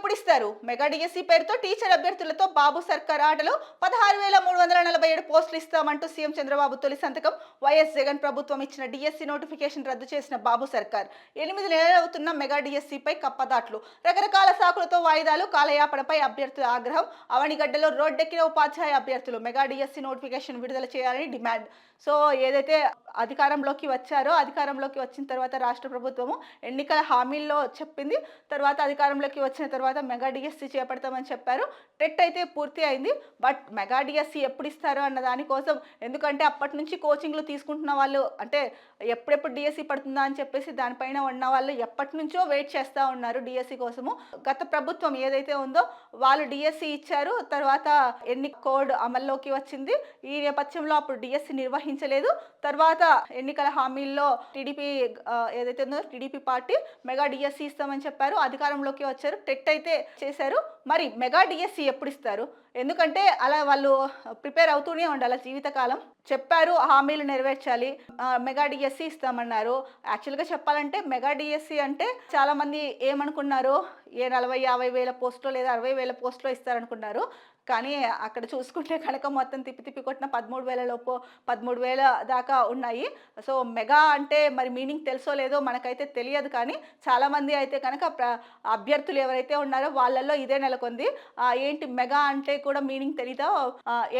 ఎప్పుడు ఇస్తారు mega DSC పేరుతో టీచర్ అభ్యర్థులతో బాబు సర్కార్ ఆటలో పదహారు వేల మూడు వందల నలభై ఏడు పోస్టులు ఇస్తామంటూ సీఎం చంద్రబాబు తొలి సంతకం వైఎస్ జగన్ ప్రభుత్వం ఇచ్చిన డిఎస్సీ నోటిఫికేషన్ రద్దు చేసిన బాబు సర్కార్. ఎనిమిది నెలలవుతున్న మెగా డిఎస్సీపై కప్పదాట్లు. రకరకాల సాకులతో వాయిదాలు కాలయాపనపై అభ్యర్థుల ఆగ్రహం అవనిగడ్డలో రోడ్డెక్కిన ఉపాధ్యాయ అభ్యర్థులు మెగా డిఎస్సీ నోటిఫికేషన్ విడుదల చేయాలని డిమాండ్. సో ఏదైతే అధికారంలోకి వచ్చారో అధికారంలోకి వచ్చిన తర్వాత రాష్ట్ర ప్రభుత్వము ఎన్నికల హామీల్లో చెప్పింది. తర్వాత అధికారంలోకి వచ్చిన తర్వాత మెగా డిఎస్సి చేపడతామని చెప్పారు. టెట్ అయితే పూర్తి అయింది. బట్ మెగా డిఎస్సి ఎప్పుడు ఇస్తారు అన్న దానికోసం ఎందుకంటే అప్పటి నుంచి కోచింగ్లు తీసుకుంటున్న వాళ్ళు అంటే ఎప్పుడెప్పుడు డిఎస్సి పడుతుందా అని చెప్పేసి దానిపైన ఉన్న వాళ్ళు ఎప్పటి నుంచో వెయిట్ చేస్తూ ఉన్నారు డిఎస్సి కోసము. గత ప్రభుత్వం ఏదైతే ఉందో వాళ్ళు డిఎస్సి ఇచ్చారు. తర్వాత ఎన్ని కోడ్ అమల్లోకి వచ్చింది. ఈ నేపథ్యంలో అప్పుడు డిఎస్సి నిర్వహించలేదు. తర్వాత ఎన్నికల హామీల్లో టీడీపీ ఏదైతే ఉందో టీడీపీ పార్టీ మెగా డిఎస్సి ఇస్తామని చెప్పారు. అధికారంలోకి వచ్చారు. టెట్ అయితే చేశారు. మరి మెగా డిఎస్సి ఎప్పుడు ఇస్తారు? ఎందుకంటే అలా వాళ్ళు ప్రిపేర్ అవుతూనే ఉండాలి. జీవితకాలం చెప్పారు. హామీలు నెరవేర్చాలి. మెగా డిఎస్సి ఇస్తామన్నారు. యాక్చువల్గా చెప్పాలంటే మెగా డిఎస్సి అంటే చాలామంది ఏమనుకున్నారు? ఏ నలభై యాభై వేల పోస్టులో లేదా అరవై వేల పోస్టులో ఇస్తారనుకున్నారు. కానీ అక్కడ చూసుకుంటే కనుక మొత్తం తిప్పి తిప్పి కొట్టిన పదమూడు వేల లోపు పదమూడు వేల దాకా ఉన్నాయి. సో మెగా అంటే మరి మీనింగ్ తెలుసో లేదో మనకైతే తెలియదు కానీ చాలామంది అయితే కనుక అభ్యర్థులు ఎవరైతే ఉన్నారో వాళ్ళల్లో ఇదే నెలకొంది. ఏంటి మెగా అంటే కూడా మీనింగ్ తెలియదో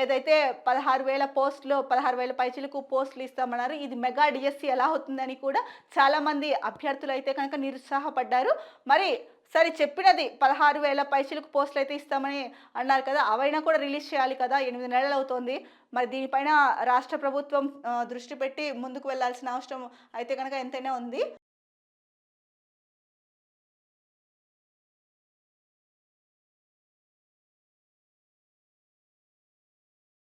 ఏదైతే పదహారు వేల పోస్టులు పదహారు వేల పైచీలకు పోస్టులు ఇస్తామన్నారు ఇది మెగా డిఎస్సి ఎలా అవుతుందని కూడా చాలామంది అభ్యర్థులు అయితే కనుక నిరుత్సాహపడ్డారు. మరి సరే చెప్పినది. పదహారు వేల పైసలకు పోస్టులు అయితే ఇస్తామని అన్నారు కదా అవైనా కూడా రిలీజ్ చేయాలి కదా ఎనిమిది నెలలు అవుతోంది. మరి దీనిపైన రాష్ట్ర ప్రభుత్వం దృష్టి పెట్టి ముందుకు వెళ్ళాల్సిన అవసరం అయితే కనుక ఎంతైనా ఉంది.